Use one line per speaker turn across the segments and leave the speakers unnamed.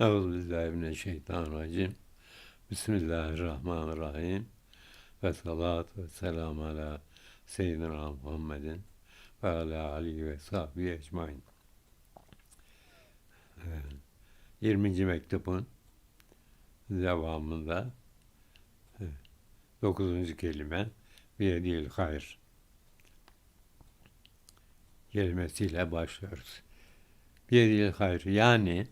Euzubillahimineşşeytanirracim. Bismillahirrahmanirrahim. Ve salatu ve selamu ala seyyidina Muhammedin ve ala alihi ve sahbihi ecmain. Ee, 20. mektubun devamında 9. kelime biyedil hayır kelimesiyle başlıyoruz. Biyedil hayır yani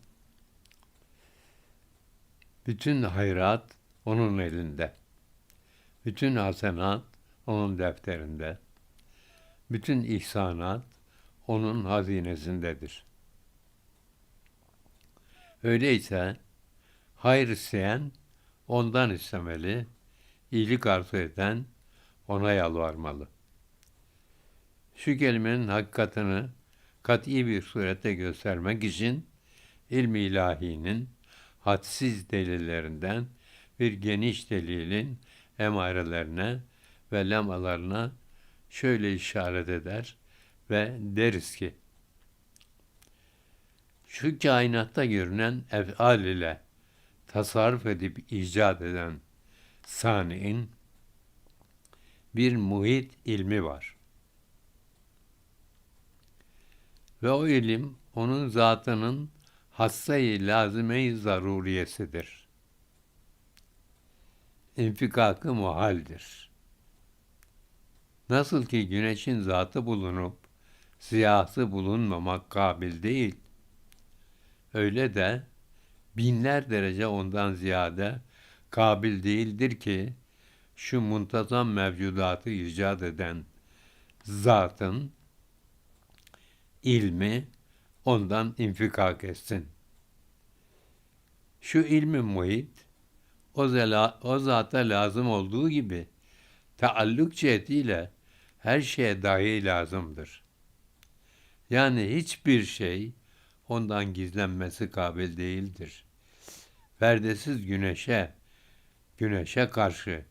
bütün hayrat onun elinde. Bütün hasenat onun defterinde. Bütün ihsanat onun hazinesindedir. Öyleyse hayır isteyen ondan istemeli, iyilik arzu eden ona yalvarmalı. Şu kelimenin hakikatini kat'i bir surette göstermek için ilmi ilahinin hadsiz delillerinden bir geniş delilin emarelerine ve lemalarına şöyle işaret eder ve deriz ki şu kainatta görünen efal ile tasarruf edip icat eden sani'in bir muhit ilmi var. Ve o ilim onun zatının hassayı lazime-i zaruriyesidir. İnfikakı muhaldir. Nasıl ki güneşin zatı bulunup siyahsı bulunmamak kabil değil, öyle de binler derece ondan ziyade kabil değildir ki şu muntazam mevcudatı icat eden zatın ilmi ondan infikak etsin. Şu ilmi muhit, o, zela, o zata lazım olduğu gibi taalluk cihetiyle her şeye dahi lazımdır. Yani hiçbir şey ondan gizlenmesi kabil değildir. Perdesiz güneşe, güneşe karşı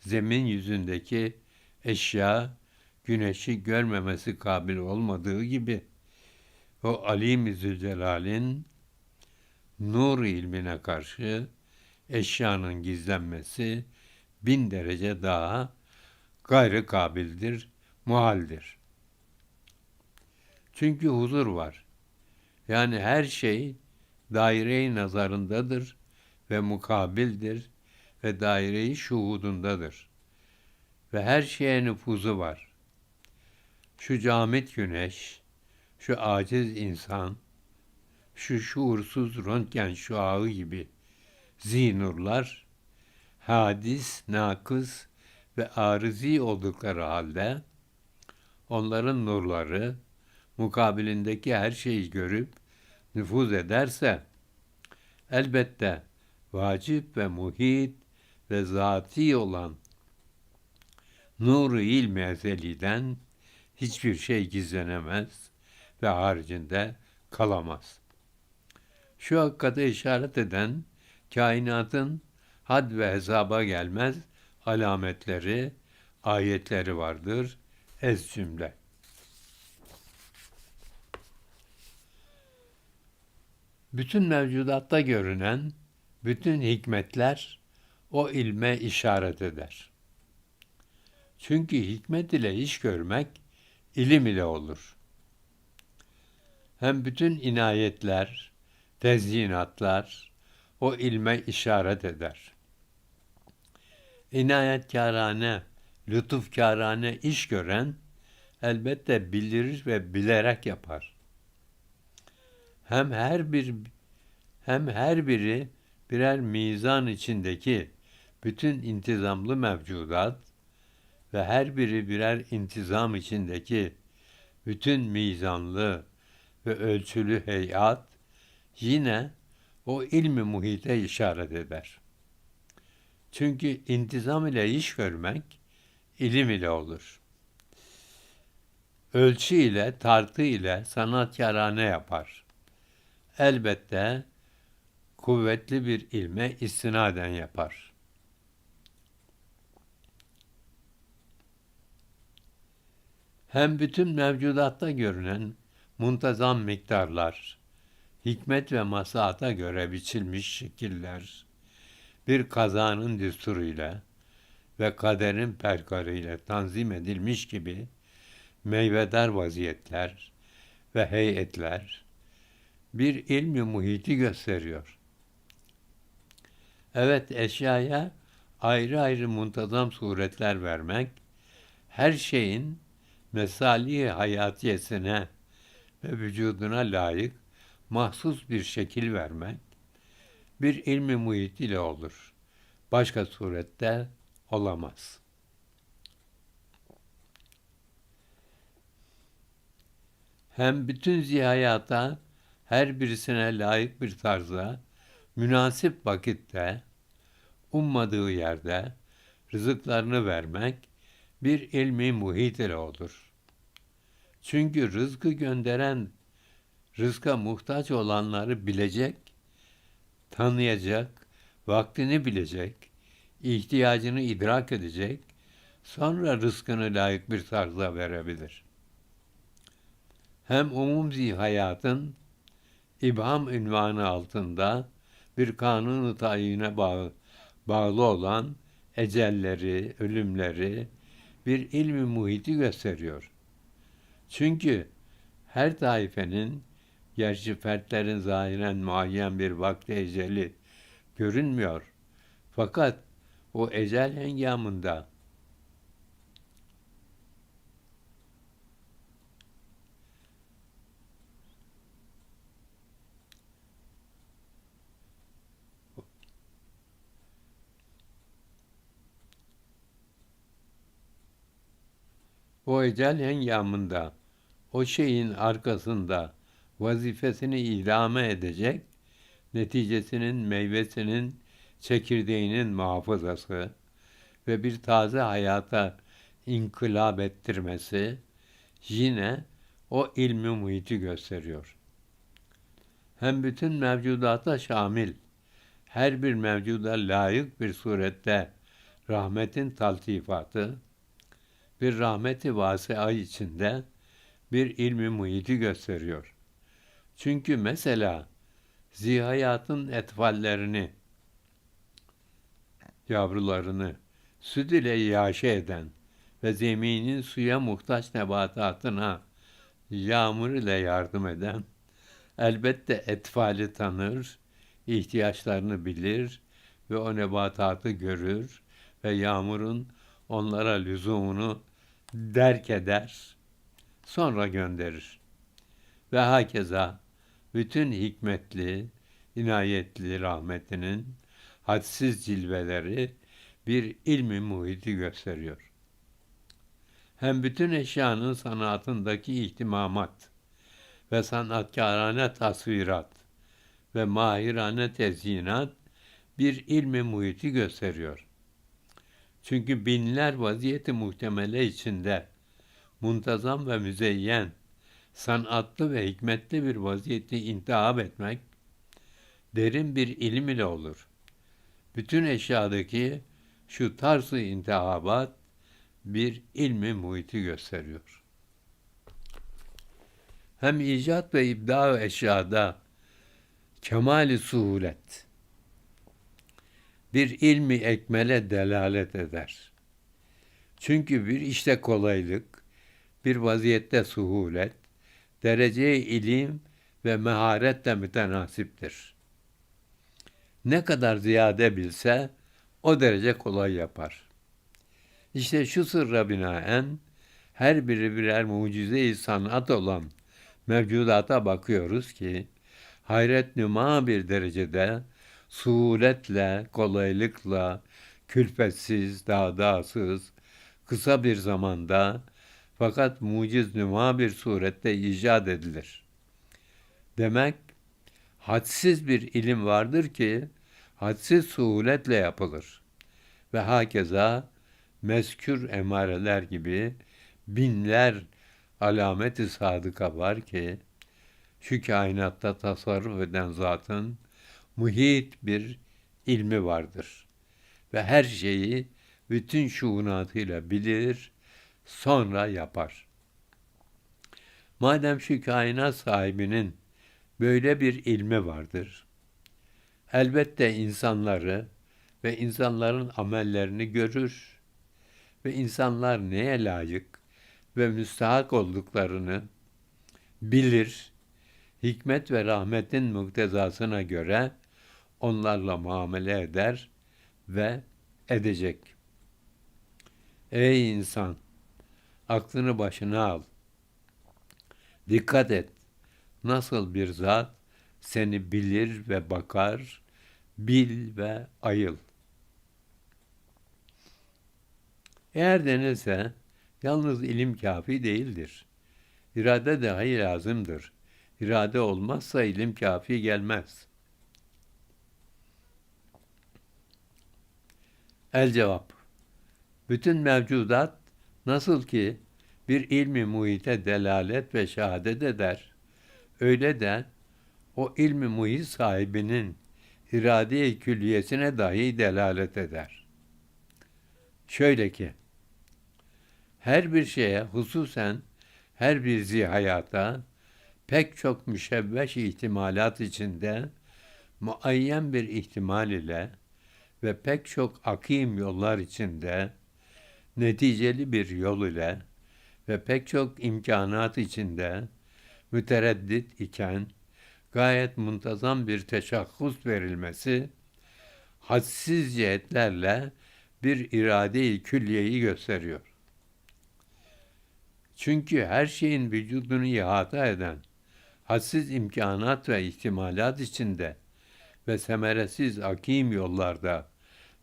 zemin yüzündeki eşya güneşi görmemesi kabil olmadığı gibi o Alim-i Zülcelal'in nur ilmine karşı eşyanın gizlenmesi bin derece daha gayrı kabildir, muhaldir. Çünkü huzur var. Yani her şey daire-i nazarındadır ve mukabildir ve daire-i şuhudundadır. Ve her şeye nüfuzu var. Şu camit güneş, şu aciz insan, şu şuursuz röntgen şuağı gibi zinurlar, hadis, nakız ve arızi oldukları halde onların nurları mukabilindeki her şeyi görüp nüfuz ederse elbette vacip ve muhit ve zati olan nuru ilmi ezeliden hiçbir şey gizlenemez ve haricinde kalamaz. Şu hakikate işaret eden kainatın had ve hesaba gelmez alametleri, ayetleri vardır ez cümle. Bütün mevcudatta görünen bütün hikmetler o ilme işaret eder. Çünkü hikmet ile iş görmek ilim ile olur. Hem bütün inayetler, tezyinatlar o ilme işaret eder. İnayetkârane, lütufkârane iş gören elbette bildirir ve bilerek yapar. Hem her bir hem her biri birer mizan içindeki bütün intizamlı mevcudat ve her biri birer intizam içindeki bütün mizanlı ve ölçülü heyat yine o ilmi muhite işaret eder. Çünkü intizam ile iş görmek ilim ile olur. Ölçü ile, tartı ile sanatkarane yapar. Elbette kuvvetli bir ilme istinaden yapar. Hem bütün mevcudatta görünen muntazam miktarlar, hikmet ve maslahata göre biçilmiş şekiller, bir kazanın düsturuyla ve kaderin perkarıyla tanzim edilmiş gibi meyvedar vaziyetler ve heyetler bir ilmi muhiti gösteriyor. Evet eşyaya ayrı ayrı muntazam suretler vermek, her şeyin mesali hayatiyesine ve vücuduna layık mahsus bir şekil vermek, bir ilmi muhit ile olur. Başka surette olamaz. Hem bütün zihayata her birisine layık bir tarzda, münasip vakitte, ummadığı yerde rızıklarını vermek bir ilmi muhit ile olur. Çünkü rızkı gönderen, rızka muhtaç olanları bilecek, tanıyacak, vaktini bilecek, ihtiyacını idrak edecek, sonra rızkını layık bir tarzda verebilir. Hem umumzi hayatın İbham ünvanı altında bir kanunu tayine bağlı, bağlı olan ecelleri, ölümleri bir ilmi muhiti gösteriyor. Çünkü her taifenin gerçi fertlerin zahiren muayyen bir vakti eceli görünmüyor. Fakat o ecel hengamında o ecel hengamında o şeyin arkasında vazifesini idame edecek, neticesinin meyvesinin çekirdeğinin muhafazası ve bir taze hayata inkılap ettirmesi yine o ilmi muhiti gösteriyor. Hem bütün mevcudata şamil, her bir mevcuda layık bir surette rahmetin taltifatı, bir rahmeti vasi'a içinde bir ilmi muhiti gösteriyor. Çünkü mesela zihayatın etfallerini, yavrularını süt ile yaşe eden ve zeminin suya muhtaç nebatatına yağmur ile yardım eden, elbette etfali tanır, ihtiyaçlarını bilir ve o nebatatı görür ve yağmurun onlara lüzumunu derk eder, sonra gönderir. Ve hakeza bütün hikmetli, inayetli rahmetinin hadsiz cilveleri bir ilmi muhiti gösteriyor. Hem bütün eşyanın sanatındaki ihtimamat ve sanatkarane tasvirat ve mahirane tezyinat bir ilmi muhiti gösteriyor. Çünkü binler vaziyeti muhtemele içinde muntazam ve müzeyyen, sanatlı ve hikmetli bir vaziyeti intihab etmek derin bir ilim ile olur. Bütün eşyadaki şu tarzı intihabat bir ilmi muhiti gösteriyor. Hem icat ve ibda eşyada kemali suhulet, bir ilmi ekmele delalet eder. Çünkü bir işte kolaylık, bir vaziyette suhulet, derece ilim ve meharetle mütenasiptir. Ne kadar ziyade bilse o derece kolay yapar. İşte şu sırra binaen her biri birer mucize-i sanat olan mevcudata bakıyoruz ki hayret nüma bir derecede suhuletle, kolaylıkla, külfetsiz, dağdağsız, kısa bir zamanda fakat muciz nüma bir surette icat edilir. Demek hadsiz bir ilim vardır ki hadsiz suhuletle yapılır. Ve hakeza meskür emareler gibi binler alameti sadıka var ki şu kainatta tasarruf eden zatın muhit bir ilmi vardır. Ve her şeyi bütün şuunatıyla bilir, sonra yapar. Madem şu kainat sahibinin böyle bir ilmi vardır. Elbette insanları ve insanların amellerini görür ve insanlar neye layık ve müstahak olduklarını bilir, hikmet ve rahmetin muktezasına göre onlarla muamele eder ve edecek. Ey insan! Aklını başına al. Dikkat et. Nasıl bir zat seni bilir ve bakar, bil ve ayıl. Eğer denilse yalnız ilim kafi değildir. İrade dahi lazımdır. İrade olmazsa ilim kafi gelmez. El cevap. Bütün mevcudat nasıl ki bir ilmi muhite delalet ve şehadet eder, öyle de o ilmi muhit sahibinin irade-i külliyesine dahi delalet eder. Şöyle ki, her bir şeye hususen her bir zihayata pek çok müşevveş ihtimalat içinde muayyen bir ihtimal ile ve pek çok akim yollar içinde neticeli bir yol ile ve pek çok imkanat içinde mütereddit iken gayet muntazam bir teşahhus verilmesi hadsiz cihetlerle bir irade-i külliyeyi gösteriyor. Çünkü her şeyin vücudunu ihata eden hadsiz imkanat ve ihtimalat içinde ve semeresiz akim yollarda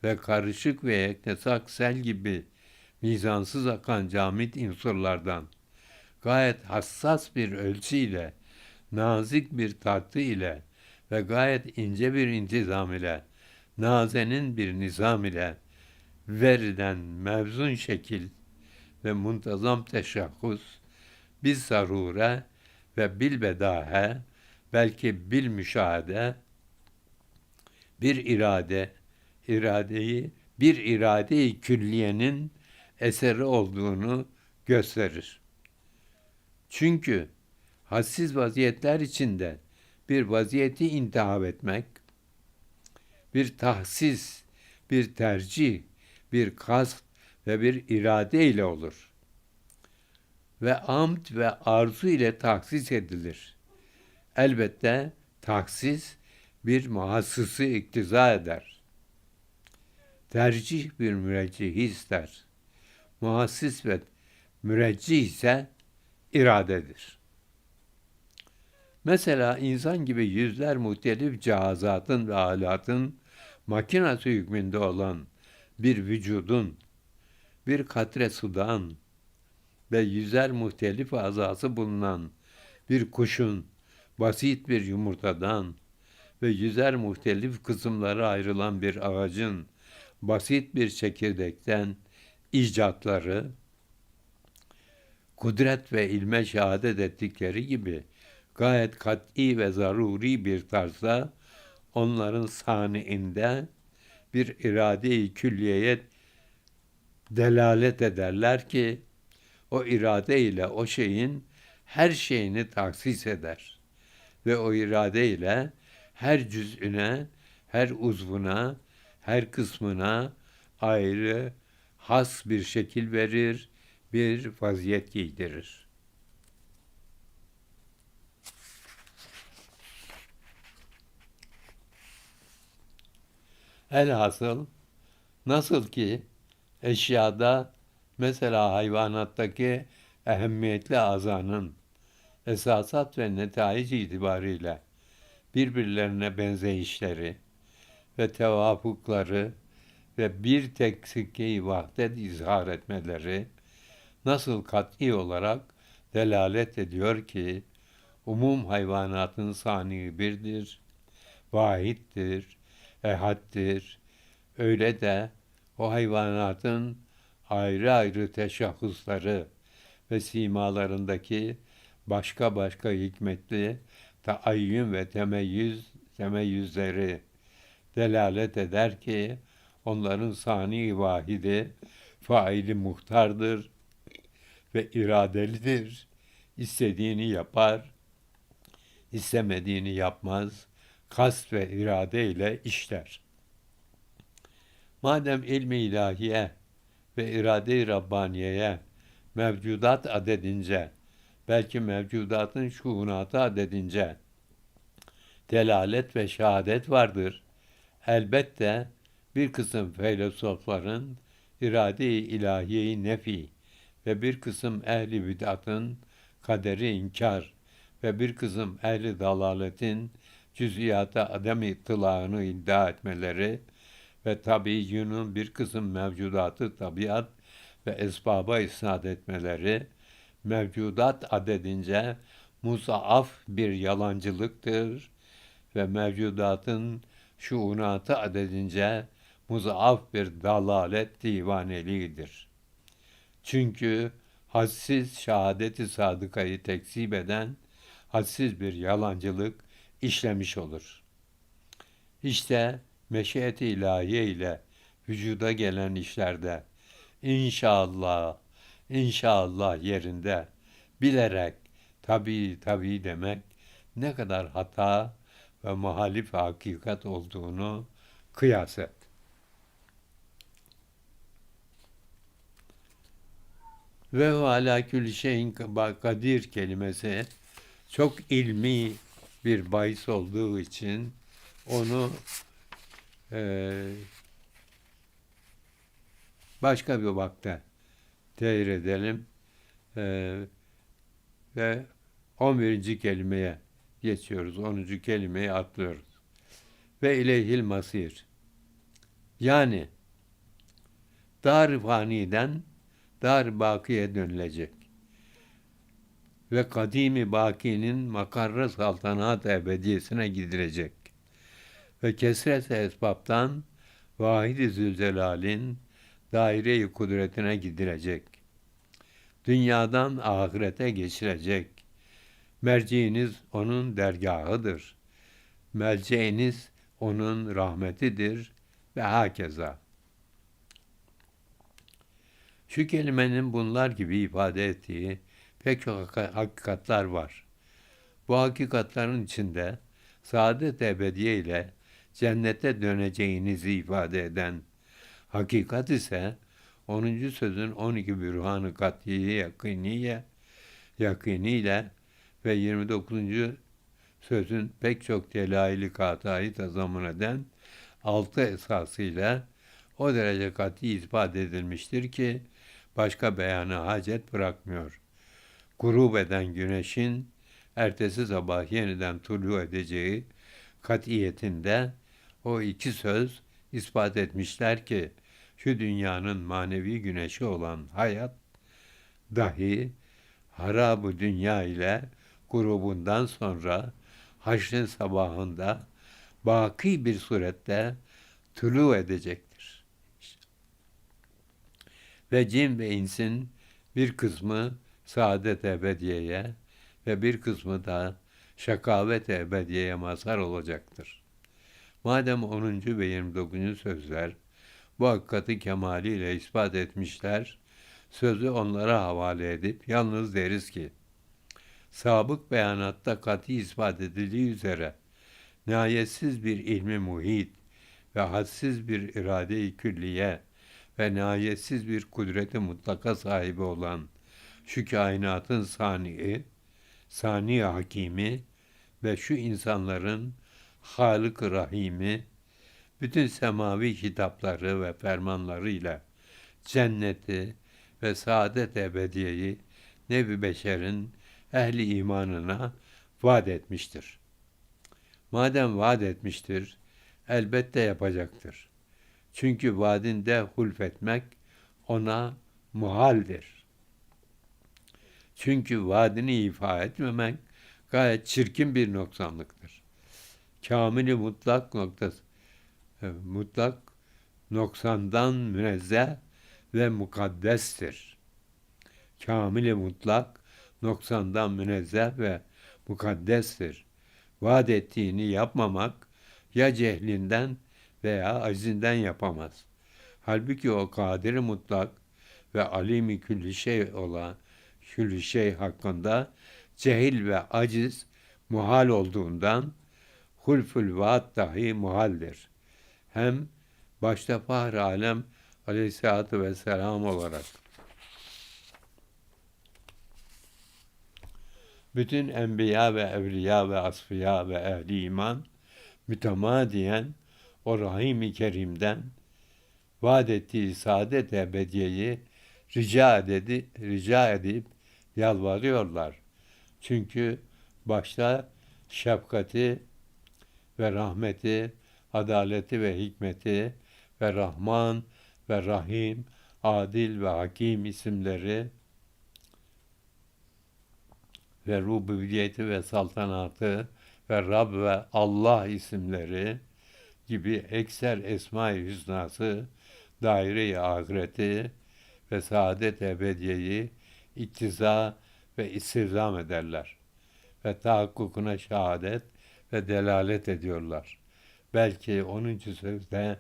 ve karışık ve eknesak sel gibi mizansız akan camit unsurlardan gayet hassas bir ölçüyle, nazik bir tatlı ile ve gayet ince bir intizam ile, nazenin bir nizam ile verilen mevzun şekil ve muntazam teşakkuz, biz zarure ve bil bedahe, belki bil müşahede, bir irade, iradeyi, bir irade-i külliyenin eseri olduğunu gösterir. Çünkü hassiz vaziyetler içinde bir vaziyeti intihab etmek, bir tahsis, bir tercih, bir kasp ve bir irade ile olur. Ve amd ve arzu ile taksis edilir. Elbette taksis bir muhassısı iktiza eder. Tercih bir müreccihi ister. Muhassis ve müreccih ise iradedir. Mesela insan gibi yüzler muhtelif cihazatın ve alatın makinası hükmünde olan bir vücudun, bir katre sudan ve yüzer muhtelif azası bulunan bir kuşun, basit bir yumurtadan ve yüzer muhtelif kısımları ayrılan bir ağacın basit bir çekirdekten icatları, kudret ve ilme şehadet ettikleri gibi gayet kat'i ve zaruri bir tarzda onların saniinde bir irade-i külliyeye delalet ederler ki o irade ile o şeyin her şeyini taksis eder ve o irade ile her cüz'üne, her uzvuna, her kısmına ayrı has bir şekil verir, bir vaziyet giydirir. Elhasıl nasıl ki eşyada mesela hayvanattaki ehemmiyetli azanın esasat ve netaic itibariyle birbirlerine benzeyişleri ve tevafukları ve bir tek sikkeyi vahdet izhar etmeleri nasıl kat'i olarak delalet ediyor ki umum hayvanatın sani birdir, vahittir, ehaddir. Öyle de o hayvanatın ayrı ayrı teşahhusları ve simalarındaki başka başka hikmetli taayyün ve temeyyüz temeyyüzleri delalet eder ki onların sani vahidi faili muhtardır ve iradelidir. İstediğini yapar, istemediğini yapmaz, kast ve irade ile işler. Madem ilmi ilahiye ve irade-i Rabbaniye'ye mevcudat adedince, belki mevcudatın şuunatı adedince delalet ve şehadet vardır. Elbette bir kısım filozofların irade-i ilahiyeyi nefi ve bir kısım ehli bid'atın kaderi inkar ve bir kısım ehli dalaletin cüz'iyata adem ittılağını iddia etmeleri ve tabiyyunun bir kısım mevcudatı tabiat ve esbaba isnat etmeleri mevcudat adedince muzaaf bir yalancılıktır ve mevcudatın şuunatı adedince muzaaf bir dalalet divaneliğidir. Çünkü hadsiz şehadeti sadıkayı tekzip eden hadsiz bir yalancılık işlemiş olur. İşte meşiyeti ilahiye ile vücuda gelen işlerde inşallah, inşallah yerinde bilerek tabii tabii demek ne kadar hata ve muhalif hakikat olduğunu kıyas et. Ve ala külli şeyin kadir kelimesi çok ilmi bir bahis olduğu için onu e, başka bir vakte tehir edelim e, ve 11. kelimeye geçiyoruz. 10. kelimeyi atlıyoruz. Ve ileyhil masir. Yani dar faniden dar bakiye dönülecek. Ve kadimi bakinin makarra saltanat ebediyesine gidilecek. Ve kesret esbaptan vahid-i zülcelalin daire-i kudretine gidilecek. Dünyadan ahirete geçilecek. Merciğiniz onun dergahıdır. Melceğiniz onun rahmetidir ve hakeza. Şu kelimenin bunlar gibi ifade ettiği pek çok hakikatler var. Bu hakikatlerin içinde saadet ebediye ile cennete döneceğinizi ifade eden hakikat ise 10. sözün 12 bürhanı katiye yakiniye yakiniyle ve 29. sözün pek çok delaili katayı tazamun eden altı esasıyla o derece kat'i ispat edilmiştir ki başka beyana hacet bırakmıyor. Grup eden güneşin ertesi sabah yeniden tulu edeceği katiyetinde o iki söz ispat etmişler ki şu dünyanın manevi güneşi olan hayat dahi harabı dünya ile grubundan sonra haşrın sabahında baki bir surette tulu edecektir. Ve cin ve insin bir kısmı saadet ebediyeye ve bir kısmı da şakavet ebediyeye mazhar olacaktır. Madem 10. ve 29. sözler bu hakikati kemaliyle ispat etmişler, sözü onlara havale edip yalnız deriz ki, sabık beyanatta kat'i ispat edildiği üzere nihayetsiz bir ilmi muhit ve hadsiz bir irade-i külliye ve nihayetsiz bir kudreti mutlaka sahibi olan şu kainatın sani'i, sani hakimi ve şu insanların halık Rahimi, bütün semavi kitapları ve fermanlarıyla cenneti ve saadet ebediyeyi nevi beşerin ehli imanına vaat etmiştir. Madem vaat etmiştir, elbette yapacaktır. Çünkü vaadinde hulfetmek ona muhaldir. Çünkü vaadini ifa etmemek gayet çirkin bir noksanlıktır. Kamili mutlak noktası, e, mutlak noksandan münezzeh ve mukaddestir. Kamili mutlak noksandan münezzeh ve mukaddestir. Vaat ettiğini yapmamak ya cehlinden veya acizinden yapamaz. Halbuki o kadir mutlak ve alimi külli şey olan külli şey hakkında cehil ve aciz muhal olduğundan hulful vaat dahi muhaldir. Hem başta Fahri Alem Aleyhisselatü Vesselam olarak bütün enbiya ve evliya ve asfiya ve ehli iman mütemadiyen o Rahim-i Kerim'den vaat ettiği saadet ebediyeyi rica, edip, rica edip yalvarıyorlar. Çünkü başta şefkati ve rahmeti, adaleti ve hikmeti ve Rahman ve Rahim, Adil ve Hakim isimleri ve rububiyeti ve saltanatı ve Rab ve Allah isimleri gibi ekser esma-i hüsnası, daire-i ahireti ve saadet ebediyeyi iktiza ve istizam ederler ve tahakkukuna şehadet ve delalet ediyorlar. Belki 10. sözde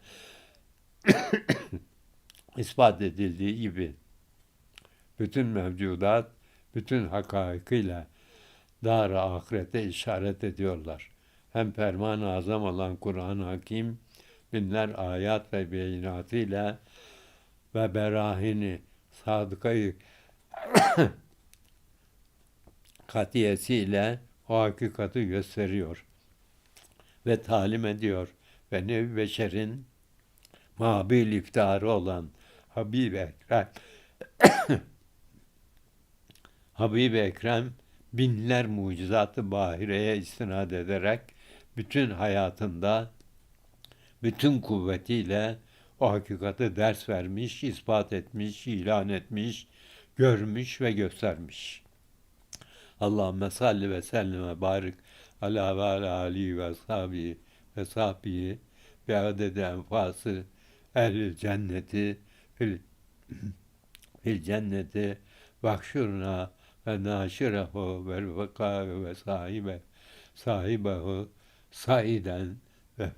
ispat edildiği gibi bütün mevcudat bütün hakaikıyla dar ahirete işaret ediyorlar. Hem ferman-ı azam olan Kur'an-ı Hakim binler ayat ve beyinatıyla ve berahini sadıkayı katiyesiyle o hakikati gösteriyor ve talim ediyor. Ve nevi beşerin mabil iftiharı olan Habib Ekrem Habib Ekrem binler mucizatı bahireye istinad ederek bütün hayatında bütün kuvvetiyle o hakikati ders vermiş, ispat etmiş, ilan etmiş, görmüş ve göstermiş. Allahümme salli ve sellime barik ala ve ala ali ve sahabi ve sahbihi ve adede enfası ehl cenneti fil, fil cenneti vakşurna ve naşirehu ve vekâ ve sahibe sahibehu saiden ve,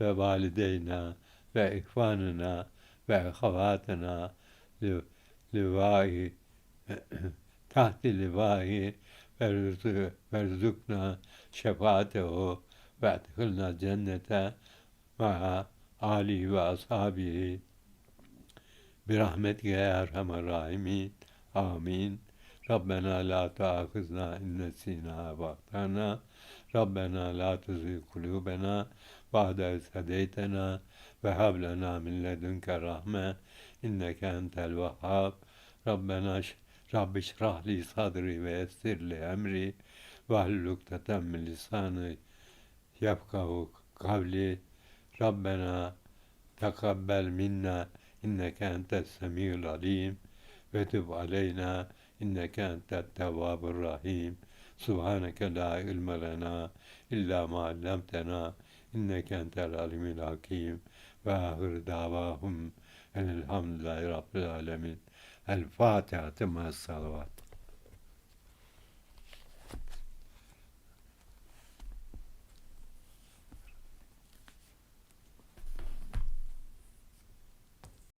ve valideyna ve ihvanına ve ehavatina livai tahti livai ve rızıkna şefaatehu ve edhilna cennete ma'a Ali ve ashabihi ya erhamer rahimin. Amin. Rabbena la tuâkhizna in nesînâ ve ahtana. Rabbena la tuzigh kulûbena ba'de iz hedeytena ve hab lena min ledunke rahme inneke entel vehhab. Rabbena Rabbi şrah li sadri ve yessir li emri ve hallukdeten min lisani yefkahu kavli. Rabbena tekabbel minna inneke entes semiyul alim ve tub aleyna inneke entet tevvabur rahim. Subhaneke la ilme lena illa ma allamtena inneke entel alimul hakim ve ahir davahum elhamdülillahi rabbil alemin. El Fatiha. Salavat.